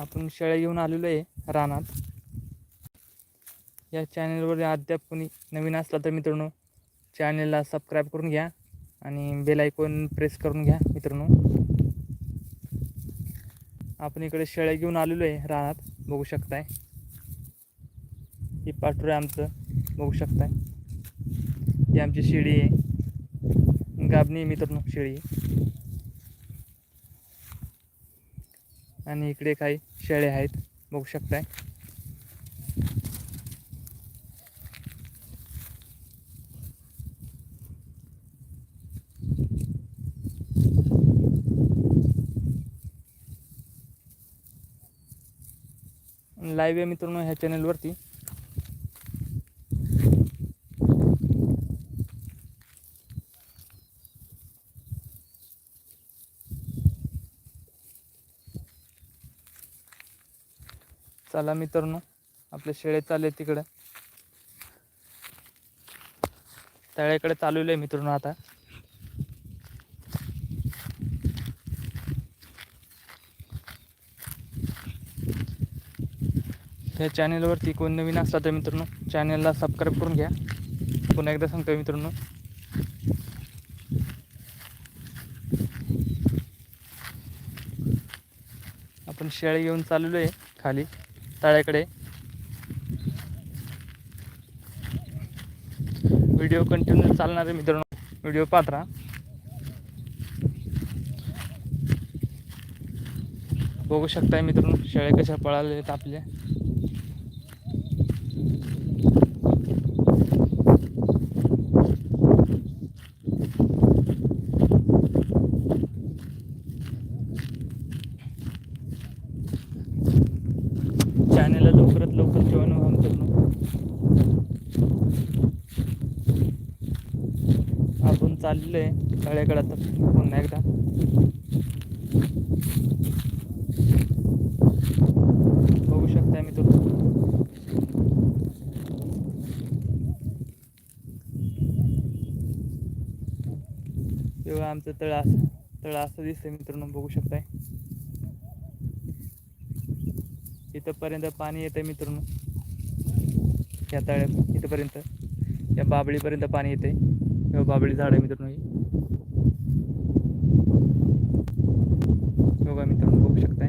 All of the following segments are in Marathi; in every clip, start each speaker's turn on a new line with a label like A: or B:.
A: आपण शेळ्या घेऊन आलेलो आहे रानात. या चॅनलवर अद्याप कोणी नवीन असला तर मित्रांनो चॅनलला सबस्क्राईब करून घ्या आणि बेल आयकॉन प्रेस करून घ्या मित्रांनो. आपण इकडे शेळ्या घेऊन आलेलो आहे रानात बघू शकताय. ही पाठरू आमचं बघू शकताय. ही आमची शेळी आहे. गाबणी आहे मित्रांनो शेळी आणि इकडे काही शेळे आहेत. बघू शकताय. लाईव्ह आहे मित्रांनो ह्या चॅनलवरती चला मित्रांनो आपले शेळे चालले तिकडं. तळ्याकडे चालवलं आहे मित्रांनो आता. ह्या चॅनेलवरती कोण नवीन असला तर मित्रांनो चॅनेलला सबस्क्राईब करून घ्या. पुन्हा एकदा सांगतो मित्रांनो. आपण शेळी घेऊन चाललो आहे खाली. तळ्याकडे. व्हिडिओ कंटिन्यू चालणार आहे मित्रांनो व्हिडिओ पाहत राहा. बघू शकताय मित्रांनो शेळे कशा पळाले आहेत आपल्या. चॅनलला लवकरात लवकर जॉईन व्हा मित्रांनो आपण चाललेलो आहे तळ्याकडे आता पुन्हा एकदा. बघू शकता मित्रांनो तेव्हा आमचं तळ असं तळ असं दिसतंय मित्रांनो बघू शकताय. इथंपर्यंत पाणी येतं मित्रांनो. या तळ्यात इथंपर्यंत. या बाबळीपर्यंत पाणी येते किंवा बाबळी झाड आहे मित्रांनो ही बघा मित्रांनो बघू शकताय.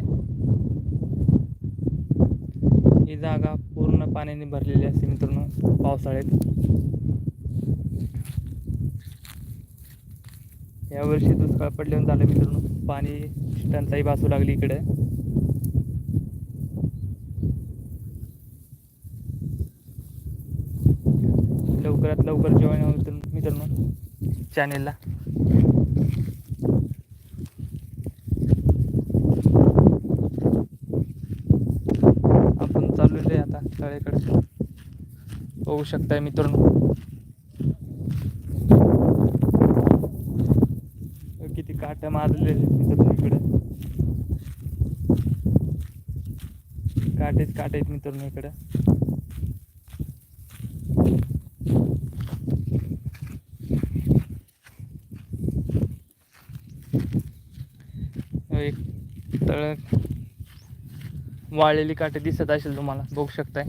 A: ही जागा पूर्ण पाण्याने भरलेली असते मित्रांनो पावसाळ्यात. यावर्षी दुष्काळ पडल्यावर झालं मित्रांनो पाणी टंचाई भासू लागली इकडे. लवकरात लवकर जॉईन व्हा मित्र- मित्रांनो चॅनेलला आपण चाललेलो आहे आता तळ्याकडे बघू शकताय मित्रांनो. किती काट्या मारलेले आहेत मित्रांनो इकडे. काटेच काटे आहेत मित्रांनो इकडे. तळ वाळलेली काटे दिसत असेल तुम्हाला बघू शकताय.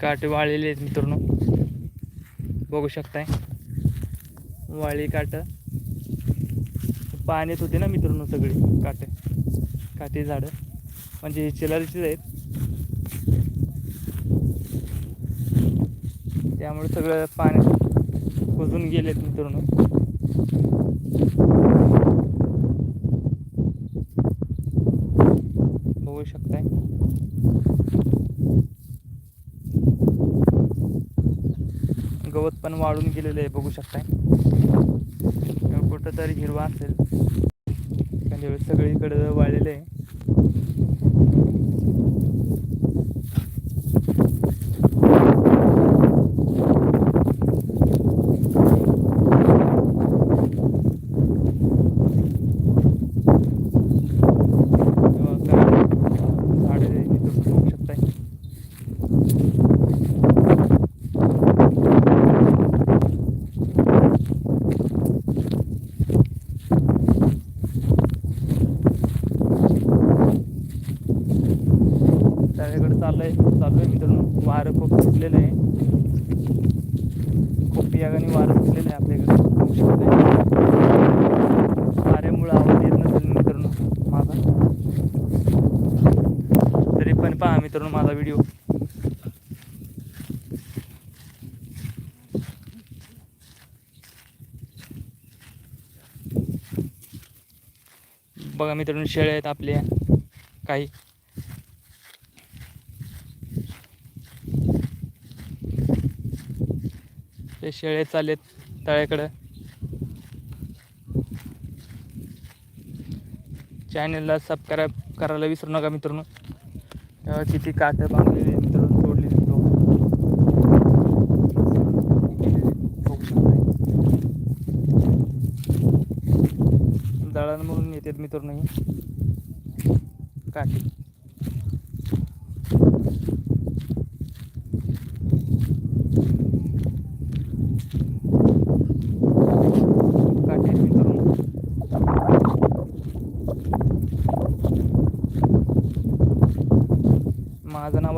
A: काटे वाळलेले आहेत मित्रांनो. बघू शकताय. वाळी काट. पाण्यात होते ना मित्रांनो सगळी काटे. काटे झाडं. म्हणजे चिलारीचीच आहेत. त्यामुळे सगळं पाण्यात कुजून गेलेत मित्रांनो बघू शकताय? गवत पण वाळून गेलेलं आहे बघू शकताय. कुठं तरी हिरवा असेल. एखाद्या वेळेस सगळीकडे वाळलेलं आहे तेव्हा काय झाडं इथं बघू शकताय चाललं आहे चालू आहे मित्रांनो वारं खूप सुटलेलं आहे. खूप यागाने वारं सुटलेलं आहे आपल्याकडे. वाऱ्यामुळं आवाज येत नसेल मित्रांनो माझा. तरी पण पहा मित्रांनो माझा व्हिडिओ बघा मित्रांनो शेळ्या आहेत आपल्या काही ते शेळे आहेत तळ्याकडं. चॅनलला सबस्क्राईब करायला विसरू नका मित्रांनो. किती काट्या बांधलेले मित्रांनो सोडलेले लोक. दळण म्हणून येतात मित्रांनो काटे.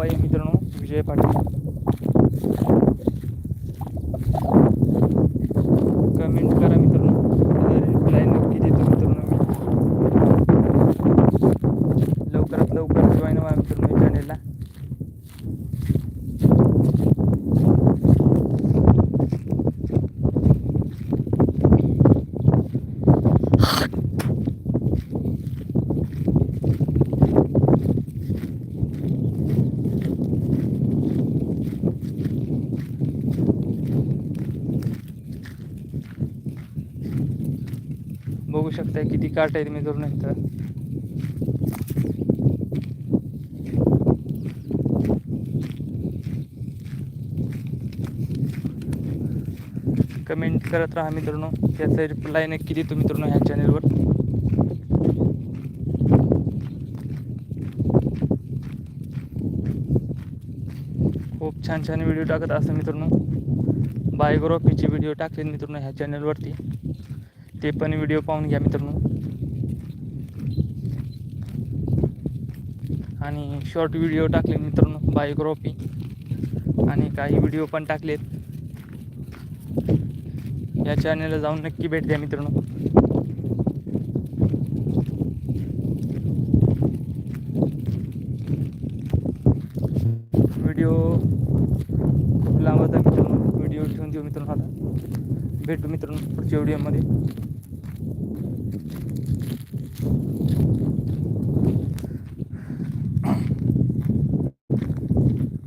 A: मित्रांनो विजय पाटील बघू शकता किती काट आहेत करून इथं कमेंट करत राहा मित्रांनो. त्याचा रिप्लाय नक्की देतो मित्रांनो ह्या चॅनेलवर खूप छान छान व्हिडिओ टाकत असं मित्रांनो. बायोग्राफीचे व्हिडिओ टाकले मित्रांनो ह्या चॅनेलवरती ते पण व्हिडिओ पाहून घ्या मित्रांनो. आणि शॉर्ट व्हिडिओ टाकले मित्रांनो बायोग्राफी आणि काही व्हिडिओ पण टाकलेत. या चॅनलला जाऊन नक्की भेट द्या मित्रांनो व्हिडिओ खूप लांब होता मित्रांनो. व्हिडिओ ठेवून देऊ मित्रांनो आता. भेटू मित्रांनो पुढच्या व्हिडिओमध्ये.